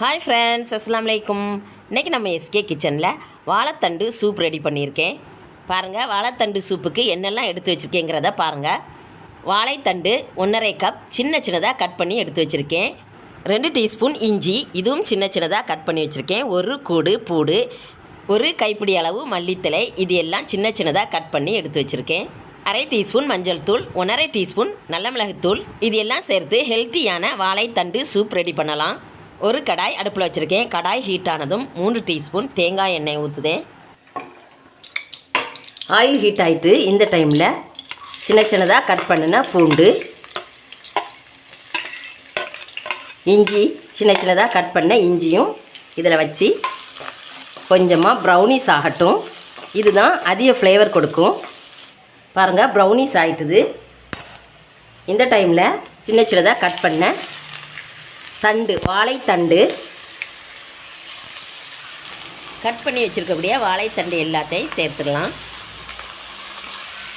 Hi friends அஸ்லாம் வலைக்கும் இன்றைக்கி நம்ம எஸ்கே கிச்சனில் வாழைத்தண்டு சூப் ரெடி பண்ணியிருக்கேன். பாருங்கள் வாழைத்தண்டு சூப்புக்கு என்னெல்லாம் எடுத்து வச்சுருக்கேங்கிறத பாருங்கள் வாழைத்தண்டு ஒன்றரை கப் சின்ன சின்னதாக கட் பண்ணி எடுத்து வச்சுருக்கேன். ரெண்டு டீஸ்பூன் இஞ்சி இதுவும் சின்ன சின்னதாக கட் பண்ணி வச்சுருக்கேன். ஒரு கூடு பூடு ஒரு கைப்பிடி அளவு மல்லித்தலை இது எல்லாம் சின்ன சின்னதாக கட் பண்ணி எடுத்து வச்சுருக்கேன். அரை டீஸ்பூன் மஞ்சள் தூள் ஒன்றரை டீஸ்பூன் நல்ல மிளகுத்தூள் இது எல்லாம் சேர்த்து ஹெல்த்தியான வாழைத்தண்டு சூப் ரெடி பண்ணலாம். ஒரு கடாய் அடுப்பில் வச்சுருக்கேன். கடாய் ஹீட் ஆனதும் மூன்று டீஸ்பூன் தேங்காய் எண்ணெய் ஊற்றுதேன் ஆயில் ஹீட் ஆகிட்டு இந்த டைமில் சின்ன சின்னதாக கட் பண்ணின பூண்டு இஞ்சி சின்ன சின்னதாக கட் பண்ண இஞ்சியும் இதில் வச்சு கொஞ்சமாக ப்ரௌனிஸ் ஆகட்டும். இதுதான் அதிக ஃப்ளேவர் கொடுக்கும். பாருங்கள் ப்ரௌனிஸ் ஆகிட்டுது இந்த டைமில் சின்ன சின்னதாக கட் பண்ண தண்டு வாழைத்தண்டு. கட் பண்ணி வச்சுருக்கக்கூடிய வாழைத்தண்டு எல்லாத்தையும் சேர்த்துடலாம்.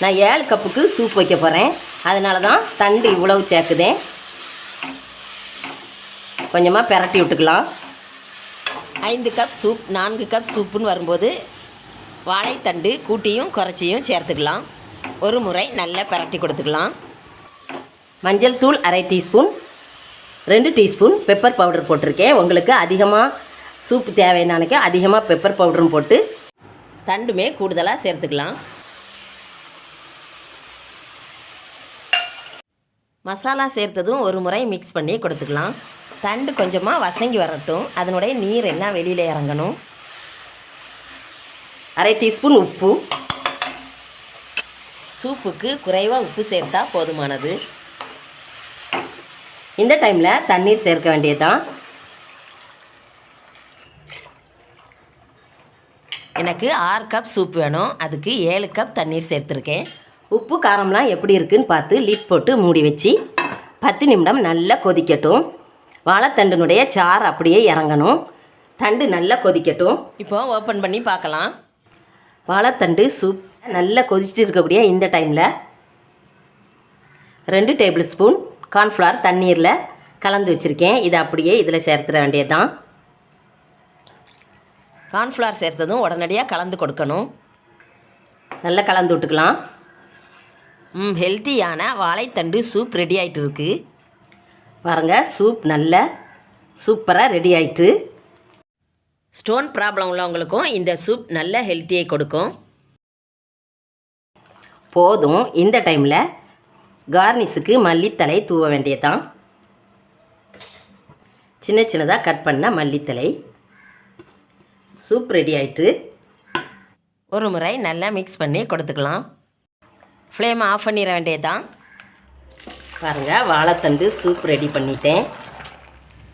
நான் ஏழு கப்புக்கு சூப் வைக்க போகிறேன் அதனால தான் தண்டு இவ்வளவு சேர்க்குதேன் கொஞ்சமாக பெரட்டி விட்டுக்கலாம். ஐந்து கப் சூப் நான்கு கப் சூப்புன்னு வரும்போது வாழைத்தண்டு கூட்டியும் குறைச்சியும் சேர்த்துக்கலாம். ஒரு முறை நல்லா பெரட்டி கொடுத்துக்கலாம். மஞ்சள் தூள் அரை டீஸ்பூன். ரெண்டு டீஸ்பூன் பெப்பர் பவுடர் போட்டிருக்கேன். உங்களுக்கு அதிகமாக சூப் தேவைன்னானுக்கு அதிகமாக பெப்பர் பவுடரும் போட்டு தண்டுமே கூடுதலாக சேர்த்துக்கலாம். மசாலா சேர்த்ததும் ஒரு முறை மிக்ஸ் பண்ணி கொடுத்துக்கலாம். தண்டு கொஞ்சமாக வசங்கி வரட்டும். அதனுடைய நீர் எல்லாம் வெளியில் இறங்கணும். அரை டீஸ்பூன் உப்பு. சூப்புக்கு குறைவாக உப்பு சேர்த்தா போதுமானது. இந்த டைமில் தண்ணீர் சேர்க்க வேண்டியதுதான். எனக்கு ஆறு கப் சூப் வேணும். அதுக்கு ஏழு கப் தண்ணீர் சேர்த்துருக்கேன். உப்பு காரம்லாம் எப்படி இருக்குன்னு பார்த்து லிட் போட்டு மூடி வச்சு பத்து நிமிடம் நல்லா கொதிக்கட்டும். வாழைத்தண்டினுடைய சாறு அப்படியே இறங்கணும். தண்டு நல்லா கொதிக்கட்டும். இப்போ ஓப்பன் பண்ணி பார்க்கலாம். வாழைத்தண்டு சூப் நல்லா கொதிச்சுட்டு இருக்கக்கூடிய இந்த டைமில் ரெண்டு டேபிள் ஸ்பூன் கார்ன்ஃப்ளவர் தண்ணீரில் கலந்து வச்சுருக்கேன். இதை அப்படியே இதில் சேர்த்துட வேண்டியது தான் கார்ன்ஃப்ளவர் சேர்த்ததும் உடனடியாக கலந்து கொடுக்கணும். நல்லா கலந்து விட்டுக்கலாம். ம் ஹெல்த்தியான வாழைத்தண்டு சூப் ரெடி ஆகிட்டு இருக்கு. பாருங்க சூப் நல்ல சூப்பராக ரெடி ஆயிட்டு. ஸ்டோன் ப்ராப்ளம் உள்ளவங்களுக்கும் இந்த சூப் நல்ல ஹெல்த்தியை கொடுக்கும். போதும். இந்த டைமில் கார்னிஸுக்கு மல்லித்தலை தூவ வேண்டியதான் சின்ன சின்னதாக கட் பண்ண மல்லித்தலை. சூப் ரெடி ஆயிட்டு ஒரு முறை நல்லா மிக்ஸ் பண்ணி கொடுத்துக்கலாம். ஃப்ளேம் ஆஃப் பண்ணிட வேண்டியதான் பாருங்கள் வாழைத்தண்டு சூப் ரெடி பண்ணிட்டேன்.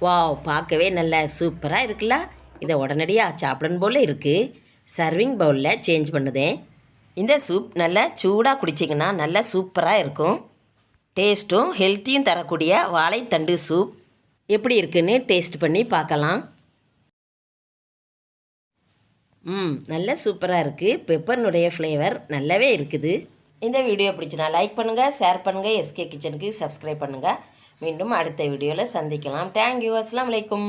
வாவ் பார்க்கவே நல்ல சூப்பராக இருக்குல்ல? இதை உடனடியாக சாப்பிடணும் போல் இருக்குது சர்விங் பவுலில் சேஞ்ச் பண்ணுதேன். இந்த சூப் நல்லா சூடாக குடிச்சிங்கன்னா நல்லா சூப்பராக இருக்கும். டேஸ்ட்டும் ஹெல்த்தியும் தரக்கூடிய வாழைத்தண்டு சூப். எப்படி இருக்குன்னு டேஸ்ட் பண்ணி பார்க்கலாம். ம் நல்ல சூப்பராக இருக்குது பெப்பர்னுடைய ஃப்ளேவர் நல்லாவே இருக்குது. இந்த வீடியோ பிடிச்சினா லைக் பண்ணுங்கள் ஷேர் பண்ணுங்கள் எஸ்கே கிச்சனுக்கு சப்ஸ்கிரைப் பண்ணுங்கள் மீண்டும் அடுத்த வீடியோவில் சந்திக்கலாம். தேங்க்யூ அஸ்லாம் வலைக்கும்